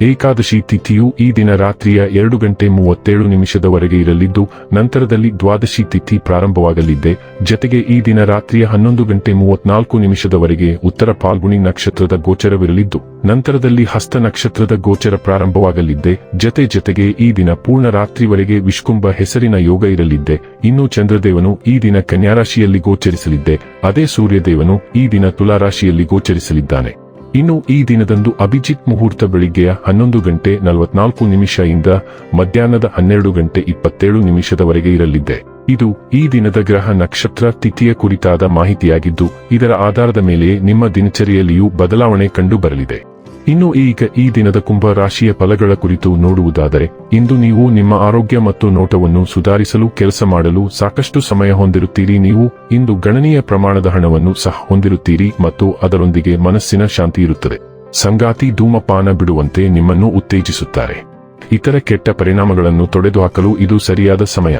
ಏಕಾದಶಿ ತಿಥಿಯು ಈ ದಿನ ರಾತ್ರಿಯ ಎರಡು ಗಂಟೆ ಮೂವತ್ತೇಳು ನಿಮಿಷದವರೆಗೆ ಇರಲಿದ್ದು, ನಂತರದಲ್ಲಿ ದ್ವಾದಶಿ ತಿಥಿ ಪ್ರಾರಂಭವಾಗಲಿದ್ದೆ. ಜತೆಗೆ ಈ ದಿನ ರಾತ್ರಿಯ ಹನ್ನೊಂದು ಗಂಟೆ ಮೂವತ್ನಾಲ್ಕು ನಿಮಿಷದವರೆಗೆ ಉತ್ತರ ಪಾಲ್ಗುಣಿ ನಕ್ಷತ್ರದ ಗೋಚರವಿರಲಿದ್ದು, ನಂತರದಲ್ಲಿ ಹಸ್ತ ನಕ್ಷತ್ರದ ಗೋಚರ ಪ್ರಾರಂಭವಾಗಲಿದ್ದೆ. ಜತೆ ಜತೆಗೆ ಈ ದಿನ ಪೂರ್ಣ ರಾತ್ರಿವರೆಗೆ ವಿಷ್ಕುಂಭ ಹೆಸರಿನ ಯೋಗ ಇರಲಿದ್ದೆ. ಇನ್ನು ಚಂದ್ರದೇವನು ಈ ದಿನ ಕನ್ಯಾರಾಶಿಯಲ್ಲಿ ಗೋಚರಿಸಲಿದ್ದೆ. ಅದೇ ಸೂರ್ಯದೇವನು ಈ ದಿನ ತುಲಾರಾಶಿಯಲ್ಲಿ ಗೋಚರಿಸಲಿದ್ದಾನೆ. ಇನ್ನು ಈ ದಿನದಂದು ಅಭಿಜಿತ್ ಮುಹೂರ್ತ ಬೆಳಿಗ್ಗೆಯ ಹನ್ನೊಂದು ಗಂಟೆ ನಲವತ್ನಾಲ್ಕು ಇಂದ ಮಧ್ಯಾಹ್ನದ ಹನ್ನೆರಡು ಗಂಟೆ ಇಪ್ಪತ್ತೇಳು ನಿಮಿಷದವರೆಗೆ ಇರಲಿದೆ. ಇದು ಈ ದಿನದ ಗ್ರಹ ನಕ್ಷತ್ರ ತಿಥಿಯ ಕುರಿತಾದ ಮಾಹಿತಿಯಾಗಿದ್ದು, ಇದರ ಆಧಾರದ ಮೇಲೆಯೇ ನಿಮ್ಮ ದಿನಚರಿಯಲ್ಲಿಯೂ ಬದಲಾವಣೆ ಕಂಡು ಬರಲಿದೆ ಇನ್ನು ಈಗ ಈ ದಿನದ ಕುಂಭ ರಾಶಿಯ ಫಲಗಳ ಕುರಿತು ನೋಡುವುದಾದರೆ, ಇಂದು ನೀವು ನಿಮ್ಮ ಆರೋಗ್ಯ ಮತ್ತು ನೋಟವನ್ನು ಸುಧಾರಿಸಲು ಕೆಲಸ ಮಾಡಲು ಸಾಕಷ್ಟು ಸಮಯ ಹೊಂದಿರುತ್ತೀರಿ. ನೀವು ಇಂದು ಗಣನೀಯ ಪ್ರಮಾಣದ ಹಣವನ್ನು ಸಹ ಹೊಂದಿರುತ್ತೀರಿ ಮತ್ತು ಅದರೊಂದಿಗೆ ಮನಸ್ಸಿನ ಶಾಂತಿ ಇರುತ್ತದೆ. ಸಂಗಾತಿ ಧೂಮಪಾನ ಬಿಡುವಂತೆ ನಿಮ್ಮನ್ನು ಉತ್ತೇಜಿಸುತ್ತಾರೆ. ಇತರ ಕೆಟ್ಟ ಪರಿಣಾಮಗಳನ್ನು ತೊಡೆದುಹಾಕಲು ಇದು ಸರಿಯಾದ ಸಮಯ.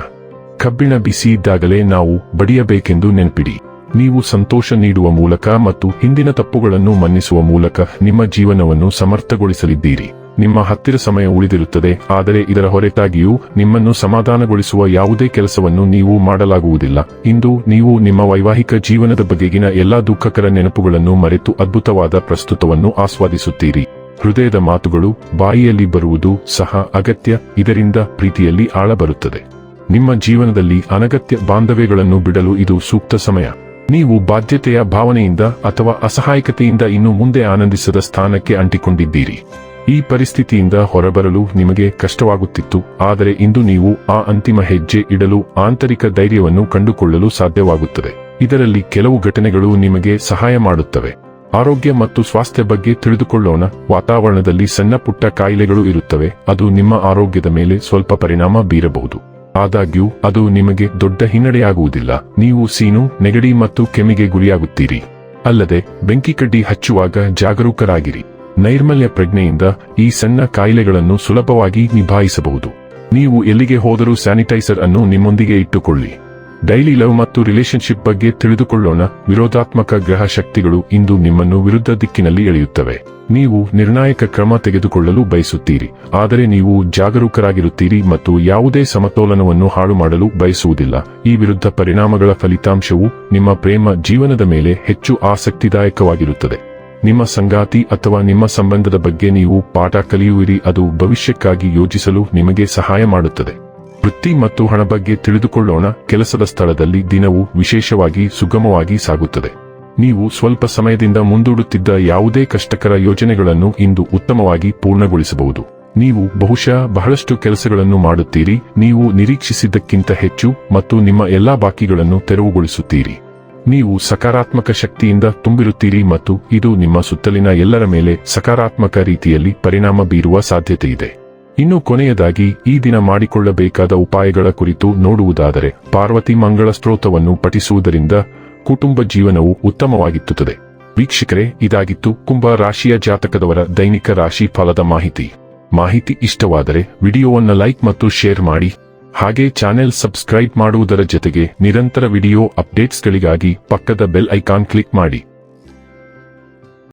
ಕಬ್ಬಿಣ ಬಿಸಿ ಇದ್ದಾಗಲೇ ನಾವು ಬಡಿಯಬೇಕೆಂದು ನೆನಪಿಡಿ. ನೀವು ಸಂತೋಷ ನೀಡುವ ಮೂಲಕ ಮತ್ತು ಹಿಂದಿನ ತಪ್ಪುಗಳನ್ನು ಮನ್ನಿಸುವ ಮೂಲಕ ನಿಮ್ಮ ಜೀವನವನ್ನು ಸಮರ್ಥಗೊಳಿಸಲಿದ್ದೀರಿ. ನಿಮ್ಮ ಹತ್ತಿರ ಸಮಯ ಉಳಿದಿರುತ್ತದೆ, ಆದರೆ ಇದರ ಹೊರತಾಗಿಯೂ ನಿಮ್ಮನ್ನು ಸಮಾಧಾನಗೊಳಿಸುವ ಯಾವುದೇ ಕೆಲಸವನ್ನು ನೀವು ಮಾಡಲಾಗುವುದಿಲ್ಲ. ಇಂದು ನೀವು ನಿಮ್ಮ ವೈವಾಹಿಕ ಜೀವನದ ಬಗೆಗಿನ ಎಲ್ಲಾ ದುಃಖಕರ ನೆನಪುಗಳನ್ನು ಮರೆತು ಅದ್ಭುತವಾದ ಪ್ರಸ್ತುತವನ್ನು ಆಸ್ವಾದಿಸುತ್ತೀರಿ. ಹೃದಯದ ಮಾತುಗಳು ಬಾಯಿಯಲ್ಲಿ ಬರುವುದು ಸಹ ಅಗತ್ಯ, ಇದರಿಂದ ಪ್ರೀತಿಯಲ್ಲಿ ಆಳ ಬರುತ್ತದೆ ನಿಮ್ಮ ಜೀವನದಲ್ಲಿ ಅನಗತ್ಯ ಬಾಂಧವ್ಯಗಳನ್ನು ಬಿಡಲು ಇದು ಸೂಕ್ತ ಸಮಯ. ನೀವು ಬಾಧ್ಯತೆಯ ಭಾವನೆಯಿಂದ ಅಥವಾ ಅಸಹಾಯಕತೆಯಿಂದ ಇನ್ನು ಮುಂದೆ ಆನಂದಿಸದ ಸ್ಥಾನಕ್ಕೆ ಅಂಟಿಕೊಂಡಿದ್ದೀರಿ. ಈ ಪರಿಸ್ಥಿತಿಯಿಂದ ಹೊರಬರಲು ನಿಮಗೆ ಕಷ್ಟವಾಗುತ್ತಿತ್ತು, ಆದರೆ ಇಂದು ನೀವು ಆ ಅಂತಿಮ ಹೆಜ್ಜೆ ಇಡಲು ಆಂತರಿಕ ಧೈರ್ಯವನ್ನು ಕಂಡುಕೊಳ್ಳಲು ಸಾಧ್ಯವಾಗುತ್ತದೆ. ಇದರಲ್ಲಿ ಕೆಲವು ಘಟನೆಗಳು ನಿಮಗೆ ಸಹಾಯ ಮಾಡುತ್ತವೆ. ಆರೋಗ್ಯ ಮತ್ತು ಸ್ವಾಸ್ಥ್ಯ ಬಗ್ಗೆ ತಿಳಿದುಕೊಳ್ಳೋಣ. ವಾತಾವರಣದಲ್ಲಿ ಸಣ್ಣ ಪುಟ್ಟ ಕಾಯಿಲೆಗಳು ಇರುತ್ತವೆ, ಅದು ನಿಮ್ಮ ಆರೋಗ್ಯದ ಮೇಲೆ ಸ್ವಲ್ಪ ಪರಿಣಾಮ ಬೀರಬಹುದು. ಆದಾಗ್ಯೂ, ಅದು ನಿಮಗೆ ದೊಡ್ಡ ಹಿನ್ನಡೆಯಾಗುವುದಿಲ್ಲ. ನೀವು ಸೀನು, ನೆಗಡಿ ಮತ್ತು ಕೆಮ್ಮಿಗೆ ಗುರಿಯಾಗುತ್ತೀರಿ. ಅಲ್ಲದೆ, ಬೆಂಕಿ ಕಡ್ಡಿ ಹಚ್ಚುವಾಗ ಜಾಗರೂಕರಾಗಿರಿ. ನೈರ್ಮಲ್ಯ ಪ್ರಜ್ಞೆಯಿಂದ ಈ ಸಣ್ಣ ಕಾಯಿಲೆಗಳನ್ನು ಸುಲಭವಾಗಿ ನಿಭಾಯಿಸಬಹುದು. ನೀವು ಎಲ್ಲಿಗೆ ಹೋದರೂ ಸ್ಯಾನಿಟೈಸರ್ ಅನ್ನು ನಿಮ್ಮೊಂದಿಗೆ ಇಟ್ಟುಕೊಳ್ಳಿ. ಡೈಲಿ ಲವ್ ಮತ್ತು ರಿಲೇಶನ್ಶಿಪ್ ಬಗ್ಗೆ ತಿಳಿದುಕೊಳ್ಳೋಣ. ವಿರೋಧಾತ್ಮಕ ಗ್ರಹ ಶಕ್ತಿಗಳು ಇಂದು ನಿಮ್ಮನ್ನು ವಿರುದ್ಧ ದಿಕ್ಕಿನಲ್ಲಿ ಎಳೆಯುತ್ತವೆ. ನೀವು ನಿರ್ಣಾಯಕ ಕ್ರಮ ತೆಗೆದುಕೊಳ್ಳಲು ಬಯಸುತ್ತೀರಿ. ಆದರೆ ನೀವು ಜಾಗರೂಕರಾಗಿರುತ್ತೀರಿ ಮತ್ತು ಯಾವುದೇ ಸಮತೋಲನವನ್ನು ಹಾಳು ಮಾಡಲು ಬಯಸುವುದಿಲ್ಲ. ಈ ವಿರುದ್ಧ ಪರಿಣಾಮಗಳ ಫಲಿತಾಂಶವು ನಿಮ್ಮ ಪ್ರೇಮ ಜೀವನದ ಮೇಲೆ ಹೆಚ್ಚು ಆಸಕ್ತಿದಾಯಕವಾಗಿರುತ್ತದೆ. ನಿಮ್ಮ ಸಂಗಾತಿ ಅಥವಾ ನಿಮ್ಮ ಸಂಬಂಧದ ಬಗ್ಗೆ ನೀವು ಪಾಠ ಕಲಿಯುವಿರಿ. ಅದು ಭವಿಷ್ಯಕ್ಕಾಗಿ ಯೋಜಿಸಲು ನಿಮಗೆ ಸಹಾಯ ಮಾಡುತ್ತದೆ. ವೃತ್ತಿ ಮತ್ತು ಹಣ ಬಗ್ಗೆ ತಿಳಿದುಕೊಳ್ಳೋಣ. ಕೆಲಸದ ಸ್ಥಳದಲ್ಲಿ ದಿನವು ವಿಶೇಷವಾಗಿ ಸುಗಮವಾಗಿ ಸಾಗುತ್ತದೆ. ನೀವು ಸ್ವಲ್ಪ ಸಮಯದಿಂದ ಮುಂದೂಡುತ್ತಿದ್ದ ಯಾವುದೇ ಕಷ್ಟಕರ ಯೋಜನೆಗಳನ್ನು ಇಂದು ಉತ್ತಮವಾಗಿ ಪೂರ್ಣಗೊಳಿಸಬಹುದು. ನೀವು ಬಹುಶಃ ಬಹಳಷ್ಟು ಕೆಲಸಗಳನ್ನು ಮಾಡುತ್ತೀರಿ. ನೀವು ನಿರೀಕ್ಷಿಸಿದ್ದಕ್ಕಿಂತ ಹೆಚ್ಚು ಮತ್ತು ನಿಮ್ಮ ಎಲ್ಲಾ ಬಾಕಿಗಳನ್ನು ತೆರವುಗೊಳಿಸುತ್ತೀರಿ. ನೀವು ಸಕಾರಾತ್ಮಕ ಶಕ್ತಿಯಿಂದ ತುಂಬಿರುತ್ತೀರಿ ಮತ್ತು ಇದು ನಿಮ್ಮ ಸುತ್ತಲಿನ ಎಲ್ಲರ ಮೇಲೆ ಸಕಾರಾತ್ಮಕ ರೀತಿಯಲ್ಲಿ ಪರಿಣಾಮ ಬೀರುವ ಸಾಧ್ಯತೆಯಿದೆ. ಇನ್ನು ಕೊನೆಯದಾಗಿ ಈ ದಿನ ಮಾಡಿಕೊಳ್ಳಬೇಕಾದ ಉಪಾಯಗಳ ಕುರಿತು ನೋಡುವುದಾದರೆ ಪಾರ್ವತಿ ಮಂಗಳ ಸ್ತೋತ್ರವನ್ನು ಪಠಿಸುವುದರಿಂದ ಕುಟುಂಬ ಜೀವನವು ಉತ್ತಮವಾಗಿತ್ತುತ್ತದೆ. ವೀಕ್ಷಕರೇ, ಇದಾಗಿತ್ತು ಕುಂಭ ರಾಶಿಯ ಜಾತಕದವರ ದೈನಿಕ ರಾಶಿ ಫಲದ ಮಾಹಿತಿ. ಮಾಹಿತಿ ಇಷ್ಟವಾದರೆ ವಿಡಿಯೋವನ್ನು ಲೈಕ್ ಮತ್ತು ಶೇರ್ ಮಾಡಿ. ಹಾಗೆ ಚಾನೆಲ್ ಸಬ್ಸ್ಕ್ರೈಬ್ ಮಾಡುವುದರ ಜೊತೆಗೆ ನಿರಂತರ ವಿಡಿಯೋ ಅಪ್ಡೇಟ್ಸ್ಗಳಿಗಾಗಿ ಪಕ್ಕದ ಬೆಲ್ ಐಕಾನ್ ಕ್ಲಿಕ್ ಮಾಡಿ.